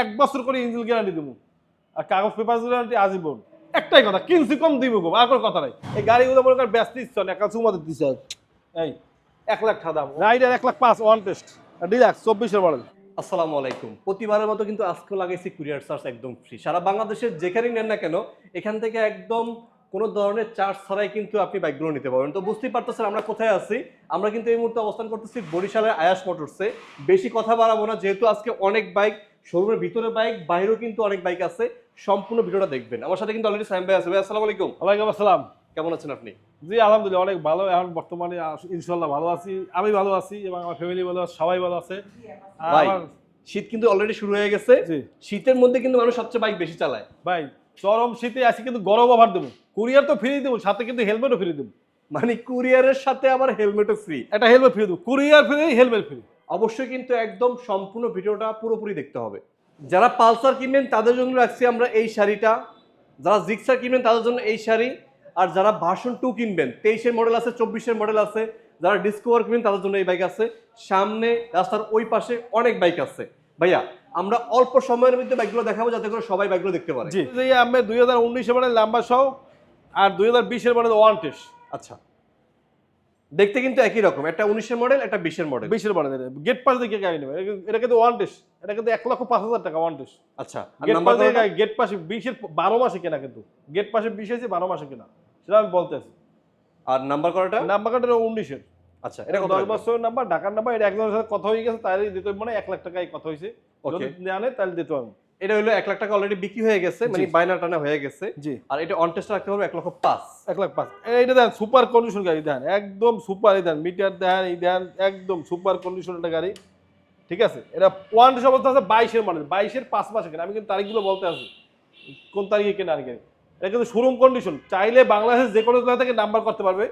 এক বছর করে ইঞ্জিন গ্যারান্টি দিব আর কাগজ পেপার গ্যারান্টি আজীবন। একটাই কথা, কিনছি কম দিব কম আর কথা নাই। এই গাড়িগুলো মনে করেন ব্যস্ত ইচ্ছা না একটা চুমাতে দিচ্ছে। এই, এক লাখ টাকা দাম। রাইডার এক লাখ পাঁচ ওয়ান টেস্ট ডিলাক্স চব্বিশের মডেল আসসালামু আলাইকুম। প্রতিবারের মতো কিন্তু আজকে লাগাইছি কুরিয়ার চার্জ একদম ফ্রি সারা বাংলাদেশের যেখানেই নেন না কেন, এখান থেকে একদম কোনো ধরনের চার্জ ছাড়াই কিন্তু আপনি বাইকগুলো নিতে পারবেন। তো বুঝতেই পারতেছেন আমরা কোথায় আছি। আমরা কিন্তু এই মুহূর্তে অবস্থান করতেছি বরিশালের আয়াস মোটরসে বেশি কথা বাড়াবো না যেহেতু আজকে অনেক বাইক শোরুমের ভিতরে বাইক বাইরেও কিন্তু অনেক বাইক আছে। সম্পূর্ণ ভিডিওটা দেখবেন। আমার সাথে কিন্তু অলরেডি সাইম ভাই আছে। ভাই আসসালামু আলাইকুম। ওয়ালাইকুম আসসালাম। কেমন আছেন আপনি? জি আলহামদুলিল্লাহ অনেক ভালো। এখন বর্তমানে ইনশাল্লাহ ভালো আছি। আমি ভালো আছি এবং আমার ফ্যামিলি ভালো আছে সবাই ভালো আছে। শীত কিন্তু অলরেডি শুরু হয়ে গেছে। শীতের মধ্যে কিন্তু মানুষ সবচেয়ে বাইক বেশি চালায়। ভাই চরম শীতে আছি কিন্তু গরম অফার দেবো। কুরিয়ার তো ফ্রি দেবো সাথে কিন্তু হেলমেটও ফ্রি দেবো। মানে কুরিয়ারের সাথে আবার হেলমেটও ফ্রি একটা হেলমেট ফ্রি দেবো। কুরিয়ার ফ্রি হেলমেট ফ্রি অবশ্যই কিন্তু একদম সম্পূর্ণ ভিডিওটা পুরোপুরি দেখতে হবে। যারা পালসার কিনবেন তাদের জন্য রাখছি আমরা এই শাড়িটা। যারা জিক্সার কিনবেন তাদের জন্য এই শাড়ি। আর যারা ভার্সন টু কিনবেন তেইশের মডেল আছে চব্বিশের মডেল আছে যারা ডিসকভার কিনবেন তাদের জন্য এই বাইক আছে। সামনে রাস্তার ওই পাশে অনেক বাইক আছে। ভাইয়া আমরা অল্প সময়ের মধ্যে বাইকগুলো দেখাবো যাতে করে সবাই বাইকগুলো দেখতে পারে। জি। যে আমি দুই হাজার উনিশের মডেল লাম্বা সহ আর দুই হাজার বিশের মডেল ওয়ান টেস্ট আচ্ছা। দেখতে কিন্তু একই রকম। একটা উনিশের মডেল একটা বিশের মডেল। বিশের মডেল গেট পাস দেখে গাড়ি নেবে। এটা- এটা কিন্তু ওয়ান টেস্ট এটা কিন্তু এক লক্ষ পাঁচ হাজার টাকা ওয়ান টেস্ট আচ্ছা আর গেট নাম্বার পাস দেখে গেট পাশে বিশের বারো মাসে কেনা কিন্তু। গেট পাশে বিশ আছে বারো মাসে কেনা। সেটা আমি বলতে আছি। আর নাম্বার করাটা নাম্বার কার্ডের উনিশের। আচ্ছা এটা কত দশ বছরের নাম্বার ঢাকার নাম্বার এটা একজনের সাথে কথা হয়ে গেছে তাই দিতে মানে এক লাখ টাকায় কথা হয়েছে। যদি Okay. তাহলে দিতে হবে এটা হলো এক লাখ টাকা অলরেডি বিক্রি হয়ে গেছে মানে। বাইনা টানা হয়ে গেছে। জি। আর এটা অন টেস্ট রাখতে এক লক্ষ পাঁচ। এক লাখ পাঁচ। দেন সুপার কন্ডিশন গাড়ি দেন একদম সুপার এই দেন মিটার দেন এই দেন একদম সুপার কন্ডিশন একটা গাড়ি ঠিক আছে? এটা ওয়ান টেস্ট অবস্থা আছে বাইশের মডেল বাইশের পাঁচ মাসে কেনা আমি কিন্তু তারিখগুলো বলতে আছি কোন তারিখে কেনা আর কি এটা কিন্তু শোরুম কন্ডিশন চাইলে বাংলাদেশের যে কোনো জায়গা থেকে নাম্বার করতে পারবে।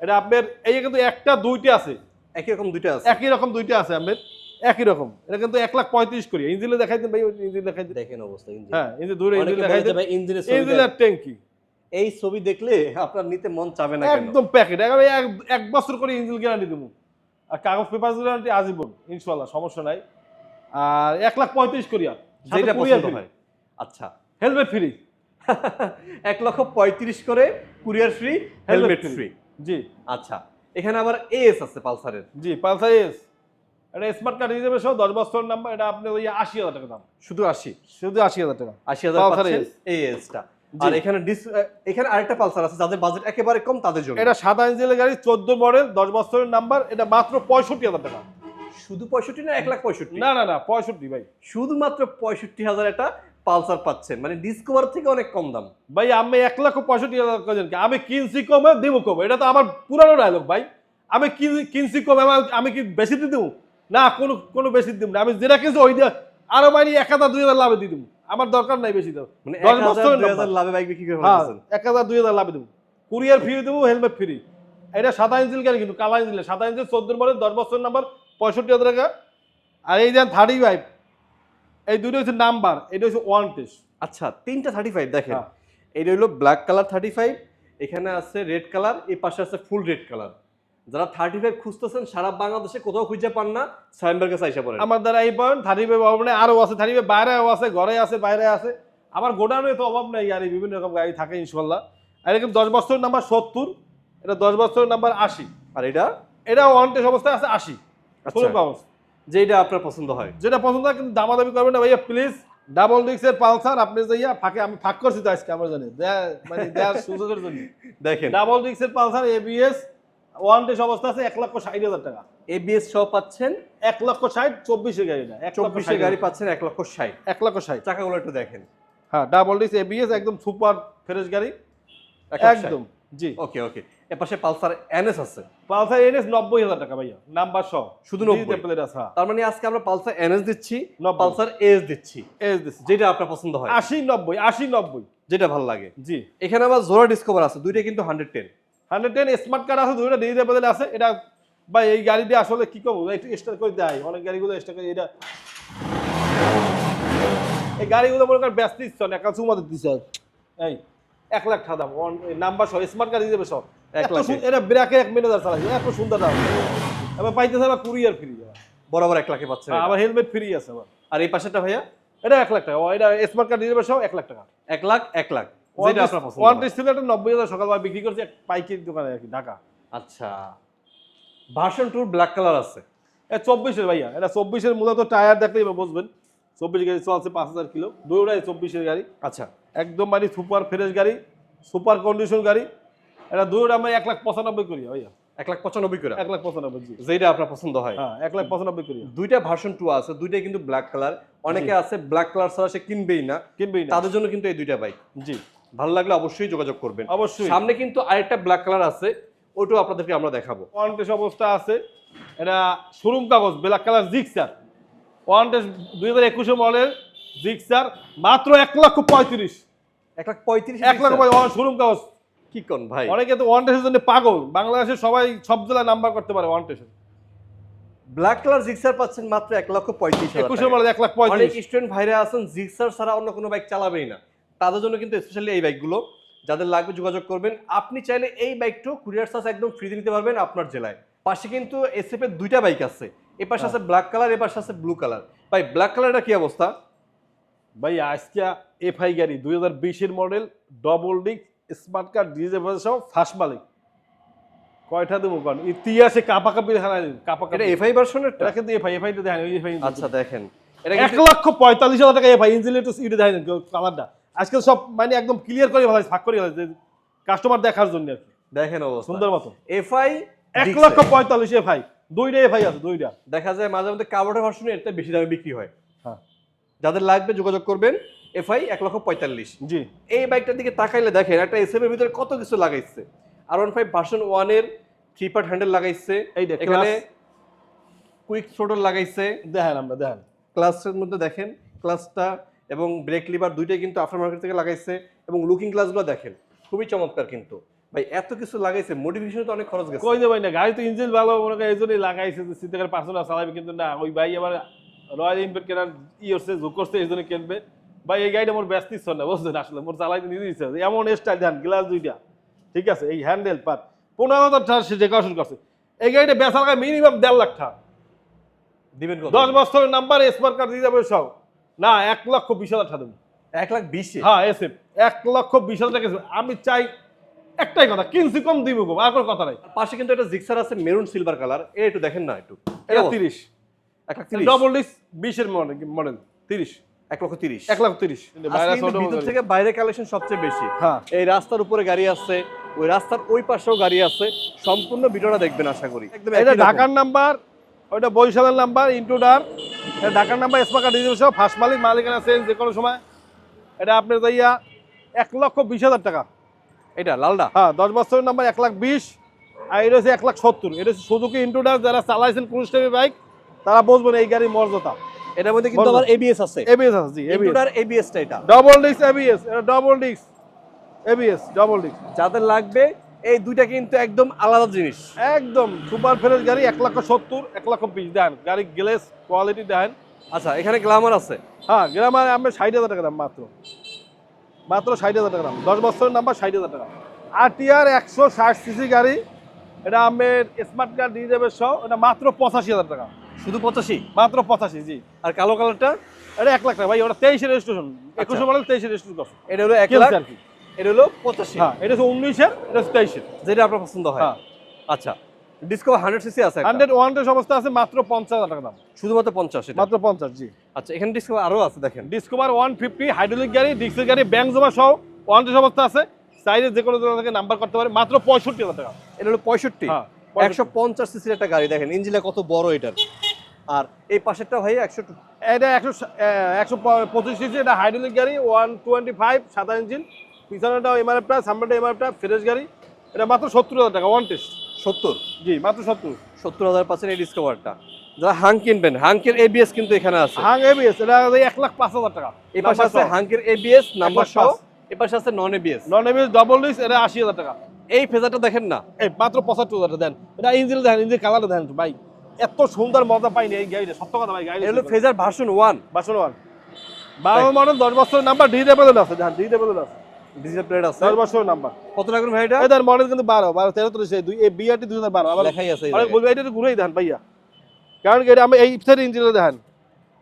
এটা আপনার এই কিন্তু একটা দুইটা আছে। একই রকম দুইটা আছে। একই রকম দুইটা আছে আপনার। একই রকম। এটা কিন্তু এক লাখ পঁয়ত্রিশ করি ইঞ্জিনে দেখাই দিন ভাই ইঞ্জিন দেখাই দিন দেখেন অবস্থা ইঞ্জিন হ্যাঁ ইঞ্জিন দূরে ইঞ্জিন দেখাই দিন ভাই ইঞ্জিনের ছবি ইঞ্জিন আর ট্যাঙ্কি। এই ছবি দেখলে আপনার নিতে মন চাবে না একদম প্যাকেট একেবারে এক এক বছর করে ইঞ্জিন গ্যারান্টি দেবো আর কাগজ পেপার গ্যারান্টি আজীবন ইনশাল্লাহ সমস্যা নাই। আর এক লাখ পঁয়ত্রিশ করিয়া যেটা পছন্দ হয়। আচ্ছা। হেলমেট ফ্রি এক লক্ষ পঁয়ত্রিশ করে কুরিয়ার ফ্রি হেলমেট ফ্রি জি। আচ্ছা। এখানে আবার এস আছে পালসারের। জি পালসার এস এটা স্মার্ট কার্ড হিসেবে সহ দশ বছর নাম্বার এটা আপনার ওই আশি হাজার টাকা দাম। শুধু আশি? শুধু আশি হাজার টাকা। আশি হাজার এএসটা জি। আর এখানে এখানে আরেকটা পালসার আছে যাদের বাজেট একেবারে কম তাদের জন্য। এটা সাদা ইঞ্জিনের গাড়ি চোদ্দ মডেল দশ বছরের নাম্বার এটা মাত্র পঁয়ষট্টি হাজার টাকা। শুধু পঁয়ষট্টি না এক লাখ পঁয়ষট্টি? না না না পঁয়ষট্টি ভাই। শুধুমাত্র পঁয়ষট্টি হাজার একটা পালসার পাচ্ছেন। মানে ডিসকভার থেকে অনেক কম দাম। ভাই আমি এক লাখ পঁয়ষট্টি হাজার কজন আমি কিনছি কমে দেবো কমে। এটা তো আমার পুরানো ডায়লগ ভাই। আমি কিন- কিনছি কমে আমি কি বেশি দিয়ে দেবো? না কোনো কোনো বেশি দিব না। আমি যেটা কিনছি ওই দিয়ে আরও মানে এক হাজার দুই হাজার লাভে দিয়ে দেবো আমার দরকার নাই বেশি দেবো মানে দশ লাভে বাইক বিক্রি করে হ্যাঁ এক হাজার দুই হাজার লাভে দেবো। কুরিয়ার ফ্রি দেবো হেলমেট ফ্রি। এটা সাদা ইঞ্জিন গাড়ি কিন্তু কালা ইঞ্জিন সাদা ইঞ্জিন চোদ্দ মডেল দশ বছর নাম্বার পঁয়ষট্টি হাজার টাকা। আর এই দেন থার্টি ফাইভ এই দুটো হচ্ছে নাম্বার এটা হচ্ছে ওয়ান টেস্ট আচ্ছা তিনটা থার্টি ফাইভ দেখেন। হ্যাঁ। এটা হলো ব্ল্যাক কালার থার্টি ফাইভ এখানে আছে রেড কালার এই পাশে আছে ফুল রেড কালার যারা থার্টি ফাইভ খুঁজতেছেন সারা বাংলাদেশে কোথাও খুঁজে পান না সাইমবার কাছে আইসা পড়েন। আমার দ্বারা এই পয়েন্ট থার্টি ফাইভ অভাব নেই আরও আছে থার্টি ফাইভ বাইরেও আছে ঘরে আছে বাইরে আছে। আমার গোডাউনে তো অভাব নেই গাড়ি বিভিন্ন রকম গাড়ি থাকে ইনশাল্লাহ আর এরকম দশ বছর নাম্বার সত্তর এটা দশ বছর নাম্বার আশি। আর এটা? এটা ওয়ান টেস্ট অবস্থায় আছে আশি। আচ্ছা। কাগজ যেটা আপনার পছন্দ হয়। যেটা পছন্দ হয় কিন্তু দামাদামি করবেন না ভাইয়া প্লিজ ডাবল ডিক্সের পালসার আপনি যাইয়া ফাঁকে আমি ফাঁক করছি তো আজকে আমার জানি দেয়া- মানে দেওয়ার সুযোগের জন্য। দেখেন। ডাবল ডিক্সের পালসার এবিএস ওয়ান অবস্থা আছে এক লক্ষ ষাট হাজার টাকা। এবিএস সহ পাচ্ছেন? এক লক্ষ ষাট চব্বিশের গাড়ি না গাড়ি পাচ্ছেন এক লক্ষ ষাট। এক লক্ষ ষাট। চাকাগুলো একটু দেখেন। হ্যাঁ ডাবল এবিএস একদম সুপার ফ্রেশ গাড়ি। একদম একদম জি। Okay okay. এর পাশে পালসার এনএস আছে। পালসার এনএস নব্বই হাজার টাকা ভাইয়া নাম্বার সহ। শুধু 90? প্লেট আছে, হ্যাঁ। তার মানে আজকে আমরা পালসার এনএস দিচ্ছি। পালসার এস দিচ্ছি। এস দিস যেটা আপনার পছন্দ হয়। আশি নব্বই আশি নব্বই। যেটা ভালো লাগে। জি। এখানে আবার জোড়া ডিসকভার আছে দুইটা কিন্তু hundred ten hundred ten smart card আছে দুইটা ডিজিটাল আছে এটা বা এই গাড়ি দিয়ে আসলে কি করব? একটু এক্সট্রা করে দেয়। অনেক গাড়িগুলো এক্সট্রা করে এটা এই গাড়িগুলো মনে করেন ব্যস্ত ইচ্ছা না একা চুমাতে দিচ্ছে এই এক লাখ টাকা দাম নাম্বার সহ স্মার্ট কার্ড দিয়ে দেবে সব। এটা এক মিনিট এত সুন্দর দাম। এবার পাইতেছে আবার কুরিয়ার ফ্রি বরাবর এক লাখে। আবার হেলমেট ফ্রি আছে আবার। আর এই পাশেটা ভাইয়া? এটা এক লাখ টাকা এটা স্মার্ট কার্ড সহ এক লাখ টাকা। এক লাখ এক লাখ। যেটা আপনার পছন্দ। ওয়ান। ছিল একটা নব্বই হাজার সকালবেলা বিক্রি করছে পাইকারি দোকানে আর কি ঢাকা। আচ্ছা। ভার্সন টুর ব্ল্যাক কালার আছে। এটা চব্বিশের ভাইয়া এটা চব্বিশের মূলত টায়ার দেখলেই বুঝবেন। চব্বিশ গাড়ি চলছে পাঁচ হাজার কিলো দুইটাই চব্বিশের গাড়ি। আচ্ছা। একদম মানে সুপার ফ্রেশ গাড়ি সুপার কন্ডিশন গাড়ি। এটা দুইটা আমরা এক লাখ পঁচানব্বই করি ভাইয়া। এক লাখ পঁচানব্বই করে এক লাখ পঁচানব্বই যেটা আপনার পছন্দ হয়। হ্যাঁ এক লাখ পঁচানব্বই করি দুইটা ভার্সন টু আছে দুইটাই কিন্তু ব্ল্যাক কালার অনেকে আছে ব্ল্যাক কালার ছাড়া সে কিনবেই না। কিনবেই না। তাদের জন্য কিন্তু এই দুইটা বাইক জি। ভালো লাগলে অবশ্যই যোগাযোগ করবেন। অবশ্যই। সামনে কিন্তু আরেকটা ব্ল্যাক কালার আছে ওটাও আপনাদেরকে আমরা দেখাবো। ওয়ান টেস্ট অবস্থা আছে। এটা শোরুম কাগজ black colour Gixxer one test দুই হাজার একুশে মডেল জিক্সার মাত্র এক লক্ষ পঁয়ত্রিশ। এক লাখ পঁয়ত্রিশ এক লক্ষ শোরুম কাগজ। কি কোন ভাই? অনেকে তো ওয়ান টেস্টের জন্য পাগল। বাংলাদেশের সবাই সব জেলায় নাম্বার করতে পারে ওয়ান টেস্টের ব্ল্যাক কালার জিক্সার পাচ্ছেন মাত্র এক লক্ষ পঁয়ত্রিশ একুশে। মডেল এক লাখ পঁয়ত্রিশ। স্টুডেন্ট ভাইরা আছেন জিক্সার ছাড়া অন্য কোনো বাইক চালাবেই না। তাদের জন্য কিন্তু স্পেশালি এই বাইকগুলো যাদের লাগবে যোগাযোগ করবেন। আপনি চাইলে এই বাইকটাও কুরিয়ার চার্জ একদম ফ্রিতে নিতে পারবেন আপনার জেলায়। পাশে কিন্তু এসএফ এর দুইটা বাইক আছে। এ পাশে আছে ব্ল্যাক কালার এ পাশে আছে ব্লু কালার ভাই ব্ল্যাক কালারটা কি অবস্থা? ভাই আজকে এফআই গাড়ি দুই হাজার বিশের model double disc smart card disable সহ ফার্স্ট মালিক। কয়টা দেবো কারণ ইতিহাসে কাপা কাপি দেখা কাপা এটা কাপি এফআই ভার্সনের এটা কিন্তু এফআই এফআই তো দেখেন এফআই আচ্ছা দেখেন। এটা এক লক্ষ পঁয়তাল্লিশ হাজার টাকা এফআই ইঞ্জিন একটু ইটে দেখেন কালারটা আজকে সব মানে একদম ক্লিয়ার করে ভালো ভাগ করে যে কাস্টমার দেখার জন্য আর কি। দেখেন অবস্থা। সুন্দর মতো। এফআই এক লক্ষ পঁয়তাল্লিশ এফআই দুইটা এফআই আছে দুইটা। দেখা যায় মাঝে মধ্যে কাবোর্ডের ভার্সনে এটা বেশি দামে বিক্রি হয়। হ্যাঁ। যাদের লাগবে যোগাযোগ করবেন এফআই এক লক্ষ পঁয়তাল্লিশ। জি। এই বাইকটার দিকে তাকাইলে দেখেন একটা এসএফ এর ভিতরে কত কিছু লাগাইছে। আর ওয়ান ফাইভ ভার্সন ওয়ানের থ্রি পার্ট হ্যান্ডেল লাগাইছে। এইটা, এখানে কুইক থ্রোটল লাগাইছে। দেখেন আমরা দেখেন। ক্লাসের মধ্যে দেখেন ক্লাসটা এবং ব্রেক লিভার দুইটাই কিন্তু আফটার মার্কেট থেকে লাগাইছে এবং লুকিং গ্লাসগুলো দেখেন খুবই চমৎকার কিন্তু। ভাই এত কিছু লাগাইছে মোটিভেশন তো অনেক খরচ গেছে। কই দেবেন না গাড়ি তো ইঞ্জিন ভালো মনে করেন এই জন্যই লাগাইছে যে সিদ্ধাকার পার্সোনাল চালাবে কিন্তু না। ওই ভাই আবার রয়্যাল এনফিল্ড কেনার ই হচ্ছে ঝুঁক করছে এই জন্য কিনবে। ভাই এই গাড়িটা মোর ব্যস্ত ইচ্ছা না বুঝলেন আসলে মোর চালাইতে নিজে ইচ্ছা এমন স্টাইল দেন গ্লাস দুইটা। ঠিক আছে এই হ্যান্ডেল পাট পনেরো হাজার টাকা সে ডেকোরেশন করছে। এই গাড়িটা বেচা লাগে মিনিমাম দেড় লাখ টাকা। দিবেন দশ বছরের নাম্বার স্মার্ট কার্ড দিয়ে যাবে সব। না এক লক্ষ বিশ হাজার টাকা দেবো। এক লাখ বিশ? হ্যাঁ এসে এক লক্ষ বিশ হাজার টাকা আমি চাই একটাই কথা কিনছি কম দিব কম আর কোনো কথা নাই। পাশে কিন্তু একটা জিক্সার আছে মেরুন সিলভার কালার। এটা একটু দেখেন না একটু। এটা তিরিশ। এক লাখ তিরিশ। ডবল ডিস্ক বিশের মডেল মডেল তিরিশ। এক লক্ষ তিরিশ। এক লাখ তিরিশ। ভিতর থেকে বাইরে কালেকশন সবচেয়ে বেশি। হ্যাঁ। এই রাস্তার উপরে গাড়ি আছে ওই রাস্তার ওই পাশেও গাড়ি আছে। সম্পূর্ণ ভিডিওটা দেখবেন আশা করি। একদম এটা ঢাকার নাম্বার ওইটা বরিশালের নাম্বার ইন্টুডার ঢাকার নাম্বার স্পাকা ডিজেল সহ ফার্স্ট মালিক মালিকানা চেঞ্জ যে কোনো সময়। এটা আপনার যাইয়া এক লক্ষ বিশ হাজার টাকা। এটা লালডা? হ্যাঁ দশ বছরের নাম্বার এক লাখ বিশ আর এটা হচ্ছে এক লাখ সত্তর। এটা হচ্ছে সুজুকি ইন্টুডার যারা চালাইছেন কোন স্টেপের বাইক তারা বুঝবেন এই গাড়ির মর্যাদা। এটার মধ্যে কিন্তু। আবার এবিএস আছে। এবিএস আছে জি এবিএস এবিএসটা এটা। ডবল ডিস্ক এবিএস এটা double disc ABS double disc যাদের লাগবে এই দুইটা কিন্তু একদম আলাদা জিনিস। একদম সুপার ফ্রেশ গাড়ি এক লক্ষ সত্তর এক লক্ষ বিশ দেন গাড়ি গ্লেস কোয়ালিটি দেন আচ্ছা এখানে গ্লামার আছে? হ্যাঁ গ্রামারে আমরা ষাট হাজার টাকা দাম মাত্র। মাত্র ষাট হাজার টাকা দাম। দশ বছরের নাম্বার ষাট হাজার টাকা। আর টিআর একশো ষাট সিসি গাড়ি এটা আমের স্মার্ট কার্ড দিয়ে যাবে সহ এটা মাত্র পঁচাশি হাজার টাকা। শুধু পঁচাশি? মাত্র পঁচাশি জি। আর কালো কালারটা এটা এক লাখ টাকা ভাই ওটা তেইশে রেজিস্ট্রেশন একুশে মডেল তেইশে রেজিস্ট্রেশন করছে। এটা হলো এক লাখ? আর কি। এটা হলো পঁচাশি। হ্যাঁ এটা হচ্ছে উনিশের এটা হচ্ছে তেইশের। যেটা আপনার পছন্দ হয়। হ্যাঁ। আচ্ছা ডিসকো হান্ড্রেড সিসি আছে হান্ড্রেড ওয়ান অবস্থা আছে মাত্র পঞ্চাশ টাকা দাম। শুধুমাত্র পঞ্চাশ মাত্র পঞ্চাশ জি। আচ্ছা এখানে ডিসকো আরও আছে দেখেন। ডিসকভার ওয়ান ফিফটি হাইড্রোলিক গাড়ি ডিক্সের গাড়ি ব্যাংক জমা সহ ওয়ান অবস্থা আছে। সাইডে যে কোনো থেকে নাম্বার করতে পারে মাত্র পঁয়ষট্টি হাজার টাকা। এটা হলো পঁয়ষট্টি? হ্যাঁ একশো পঞ্চাশ সিসির একটা গাড়ি দেখেন ইঞ্জিনটা কত বড় এটার। আর এই পাশেরটা ভাই একশো এটা একশো একশো পঁচিশ সিসি এটা হাইড্রোলিক গাড়ি ওয়ান টোয়েন্টি ফাইভ সাদা ইঞ্জিন পিছনেটা এমআরএফটা সামনেটা এমআরএফটা ফ্রেশ গাড়ি। এটা মাত্র সত্তর হাজার টাকা ওয়ান টেস্ট সত্তর? জি মাত্র সত্তর। সত্তর হাজার পাচ্ছেন এই ডিসকভারটা যারা হাং কিনবেন হাঙ্কের এবিএস কিন্তু এখানে আছে। হাং এবিএস এটা এক লাখ পাঁচ হাজার টাকা। এই পাশে আছে হাঙ্কের এবিএস নাম্বার সহ। এই পাশে আছে non ABS non ABS double disc এটা আশি হাজার টাকা। এই ফেজারটা দেখেন না? এই মাত্র পঁচাত্তর হাজার দেন। এটা ইঞ্জিন দেন ইঞ্জিন কালারটা দেন ভাই। এত সুন্দর মজা পাইনি এই গাড়িটা সত্য কথা ভাই গাড়ি হলো ফেজার ভার্সন ওয়ান বাসন ওয়ান বারো মডেল দশ বছরের নাম্বার ডি টেবিল আছে ধান ডি টেবিল আছে। ডিজিটাল প্লেট আছে। দশ বছরের নাম্বার। কত টাকার ভাই এটা? এদের মডেল কিন্তু বারো বারো তেরো তো সেই দুই এই বিআরটি দুই হাজার বারো। আবার লেখাই আছে জায়গায়। বলবে এটা ঘুরেই দেন ভাইয়া। কারণ কি এটা আমি এই সাইড ইঞ্জিনটা দেখান।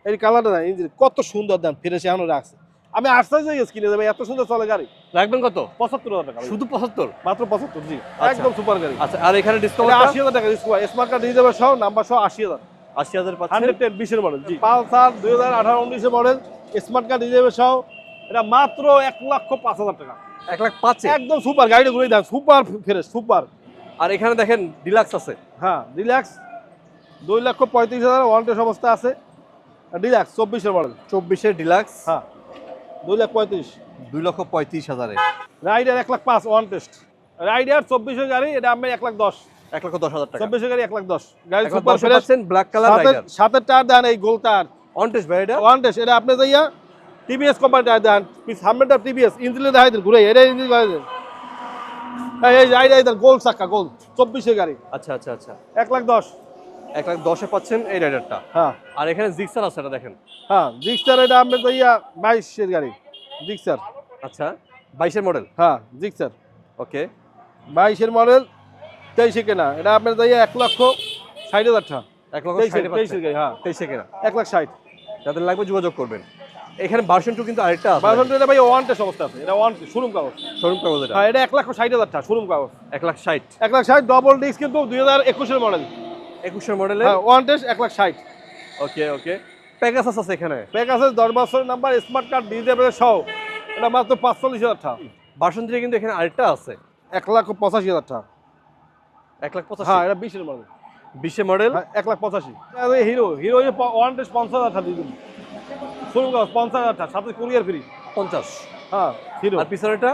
এই কালারটা না ইঞ্জিন কত সুন্দর দাম ফিরেছে এখনও রাখছে। আমি আশ্চর্য হয়ে গেছি কিনে দেবে এত সুন্দর চলে গাড়ি। রাখবেন কত? পঁচাত্তর হাজার টাকা শুধু পঁচাত্তর? মাত্র পঁচাত্তর জি। আচ্ছা। একদম সুপার গাড়ি। আচ্ছা আর এখানে ডিসকাউন্ট আশি হাজার টাকা স্মার্ট কার্ড দিয়ে দেবে সহ নাম্বার সহ আশি হাজার। আশি হাজার পাচ্ছেন? হান্ড্রেড টেন বিশের মডেল জি। পালসার দুই হাজার আঠারো উনিশের মডেল স্মার্ট কার্ড দেবে সহ এটা মাত্র এক লক্ষ পাঁচ হাজার টাকা। এক লাখ পাঁচ? একদম সুপার গাড়িটা ঘুরে দেন সুপার ফ্রেশ সুপার। আর এখানে দেখেন ডিলাক্স আছে। হ্যাঁ ডিলাক্স দুই লক্ষ পঁয়ত্রিশ হাজার ওয়ারেন্টি অবস্থা আছে। ডিলাক্স চব্বিশের মডেল চব্বিশের ডিলাক্স? হ্যাঁ দুই লাখ পঁয়ত্রিশ। দুই লক্ষ পঁয়ত্রিশ হাজারে। রাইডার এক লাখ পাঁচ ওয়ান টেস্ট। রাইডার চব্বিশের গাড়ি এটা আমি এক লাখ দশ। এক লক্ষ দশ হাজার টাকা। চব্বিশের গাড়ি এক লাখ দশ। গাড়ি সুপার ফ্রেশ। ব্ল্যাক কালার সাথে টায়ার দেন এই গোল টায়ার অনটেস ভাই এটা? ওয়ান টেস্ট এটা আপনি যাইয়া টিভিএস কোম্পানি টায়ার দেন সামনেটা টিভিএস ইঞ্জিনে দেখাই দেন ঘুরে এটা ইঞ্জিন দেখাই দেন। এই গোল চাক্কা গোল চব্বিশের গাড়ি। আচ্ছা আচ্ছা আচ্ছা। এক লাখ দশ। এক লাখ দশে পাচ্ছেন এই রাইডারটা হ্যাঁ। আর এখানে জিক্সার আছে এটা দেখেন। হ্যাঁ জিক্সার এটা আপনি যাইয়া বাইশের গাড়ি জিক্সার আচ্ছা বাইশের মডেল হ্যাঁ জিক্সার ওকে বাইশের মডেল তেইশে কেনা এটা আপনার যাইয়া এক লক্ষ ষাট হাজার টাকা। এক লক্ষ তেইশের গাড়ি হ্যাঁ। তেইশে কেনা। এক লাখ ষাট। যাদের লাগবে যোগাযোগ করবেন। এখানে ভার্সন টু কিন্তু আরেকটা আছে। টু এটা ভাই ওয়ান টেস্ট অবস্থা আছে। এটা ওয়ান শোরুম কাগজ। শোরুম কাগজ এটা। হ্যাঁ এটা এক লাখ ষাট হাজার টাকা শোরুম কাগজ। এক লাখ ষাট। এক লাখ ষাট ডবল ডিস্ক কিন্তু দুই হাজার একুশের মডেল একুশের মডেলে হ্যাঁ ওয়ান টেস্ট এক লাখ ষাট। ওকে ওকে প্যাকাস আছে এখানে। প্যাক আছে দশ বছরের নাম্বার স্মার্ট কার্ড ডিজে সহ। এটা মাত্র পাঁচচল্লিশ হাজার টাকা। ভার্সন থ্রি কিন্তু এখানে আরেকটা আছে। এক লাখ পঁচাশি হাজার টাকা। এক লাখ পঁচাশি। হ্যাঁ এটা বিশের মডেল বিশে মডেল এক লাখ পঁচাশি। হিরো হিরো ওয়ান টেস্ট পঞ্চাশ হাজার টাকা দিয়ে শোরুম কাগজ পঞ্চাশ হাজার টাকা সাথে কুরিয়ার ফ্রি। পঞ্চাশ। হ্যাঁ হিরো আর পিছনেটা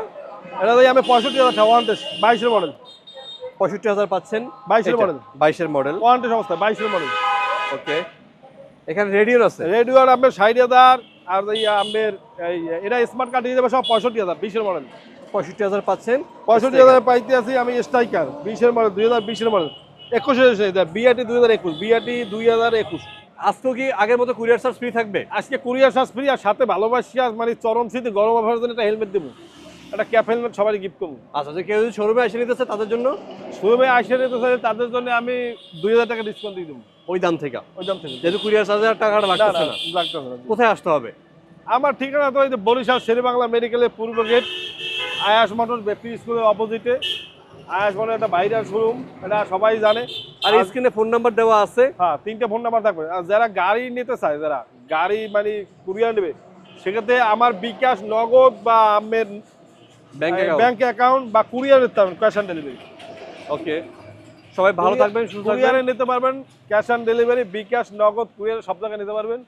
এটা আমি পঁয়ষট্টি হাজার টাকা ওয়ান টেস্ট বাইশের মডেল পঁয়ষট্টি হাজার পাচ্ছেন। বাইশের মডেল বাইশের মডেল ওয়ান টেস্ট অবস্থা বাইশের মডেল ওকে। এখানে রেডিও আছে? রেডিও আর আপনার ষাট হাজার আর এই আপনার এই এটা স্মার্ট কার্ড দিয়ে দেবে সব পঁয়ষট্টি হাজার বিশের মডেল পঁয়ষট্টি হাজার পাচ্ছেন। পঁয়ষট্টি হাজার পাইতে আছি আমি স্ট্রাইকার বিশের মডেল দুই হাজার বিশের মডেল একুশের বিআরটি দুই হাজার একুশ বিআরটি দুই হাজার একুশ। আজকেও কি আগের মতো কুরিয়ার চার্জ ফ্রি থাকবে? আজকে কুরিয়ার শ্বাস ফ্রি আর সাথে ভালোবাসি আর মানে চরম শীতে গরম আবহাওয়ার জন্য একটা হেলমেট দেবো। একটা ক্যাপ হেলমেট সবাই গিফট করব। আচ্ছা যে কেউ যদি শোরুমে আসে নিতেছে তাদের জন্য? শোরুমে আসে নিতেছে তাদের জন্য আমি দুই হাজার টাকা ডিসকাউন্ট দিয়ে দেবো। ওই দাম থেকে? ওই দাম থেকে। যেহেতু কুরিয়ার চার্জের টাকাটা লাগতেছে না। লাগতেছে না। কোথায় আসতে হবে? আমার ঠিকানা তো এই যে বরিশাল শেরে বাংলা মেডিকেলের পূর্ব গেট আয়াস মটর বেপি স্কুলের অপোজিটে আয়াস মটর একটা বাইরের শোরুম এটা সবাই জানে। আর স্ক্রিনে ফোন নাম্বার দেওয়া আছে। হ্যাঁ তিনটে ফোন নাম্বার থাকবে। আর যারা গাড়ি নিতে চায় যারা গাড়ি মানে কুরিয়ার নেবে সেক্ষেত্রে আমার বিকাশ নগদ বা আমের ব্যাংক ব্যাংক অ্যাকাউন্ট বা কুরিয়ার নিতে পারবেন ক্যাশ অন ডেলিভারি ওকে সবাই ভালো থাকবেন সুস্থ কুরিয়ারে নিতে পারবেন ক্যাশ অন ডেলিভারি বিকাশ নগদ কুরিয়ার সব জায়গায় নিতে পারবেন।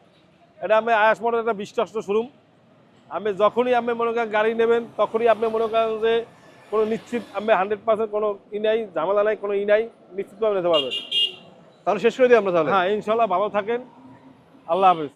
এটা আমি আয়াস মোটর একটা বিশ্বস্ত শোরুম আমি যখনই আপনি মনে করেন গাড়ি নেবেন তখনই আপনি মনে করেন যে কোনো নিশ্চিত আমি হান্ড্রেড পার্সেন্ট কোনো ই নাই, ঝামেলা নাই, কোনো ই নাই, নিশ্চিতভাবে নিতে পারবেন। তাহলে শেষ করে দিই আমরা তাহলে? হ্যাঁ ইনশাল্লাহ ভালো থাকেন। আল্লাহ হাফিজ।